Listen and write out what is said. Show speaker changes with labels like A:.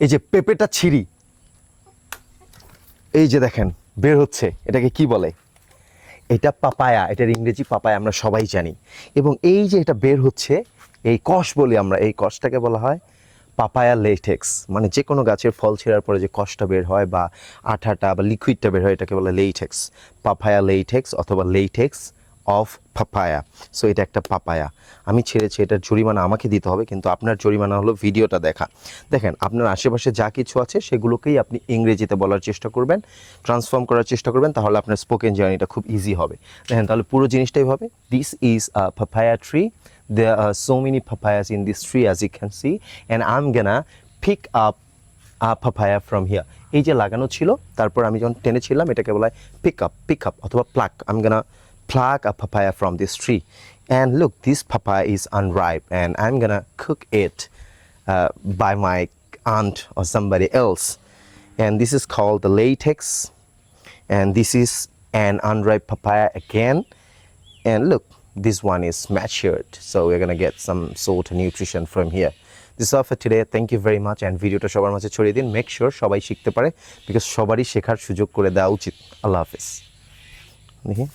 A: এই যে পেঁপেটা ছিঁড়ি, এই যে দেখেন, বের হচ্ছে, এটাকে কি বলে? এটা পাপায়া, এটার ইংরেজি পাপায়া আমরা সবাই জানি। এবং এই যে এটা বের হচ্ছে, এই কষ বলি আমরা, এই কষটাকে বলা হয় পাপায়া লেটেক্স মানে যে কোনো গাছের ফল ছেঁড়ার পরে যে কষটা বের হয় বা আঠাটা বা লিকুইডটা বের হয়, এটাকে বলে লেটেক্স পাপায়া লেটেক্স অথবা লেটেক্স অফ পাপায়া সো এটা একটা পাপায়া আমি ছেড়েছি এটার জরিমানা আমাকে দিতে হবে, কিন্তু আপনার জরিমানা হলো ভিডিওটা দেখা। দেখেন, আপনার আশেপাশে যা কিছু আছে, সেগুলোকেই আপনি ইংরেজিতে বলার চেষ্টা করবেন ট্রান্সফর্ম করার চেষ্টা করবেন, তাহলে আপনার স্পোকেন জার্নিটা খুব ইজি হবে। দেখেন, তাহলে পুরো জিনিসটাই হবে this is a papaya tree there are so many papayas in this tree, as you can see, and I'm gonna pick up a papaya from here. এই যে লাগানো ছিল, তারপর আমি যখন টেনেছিলাম, এটাকে বলা হয় পিক আপ পিক আপ অথবা pluck I'm gonna pluck a papaya from this tree and look this papaya is unripe and I'm gonna cook it uh, by my aunt or somebody else and this is called the latex and this is an unripe papaya again and look this one is matured so we're gonna get some sort of nutrition from here this is all for today thank you very much and ভিডিওটা সবার মাঝে ছড়িয়ে দিন make sure সবাই শিখতে পারে because সবারই শেখার সুযোগ করে দেওয়া উচিত আল্লাহ হাফিজ দেখি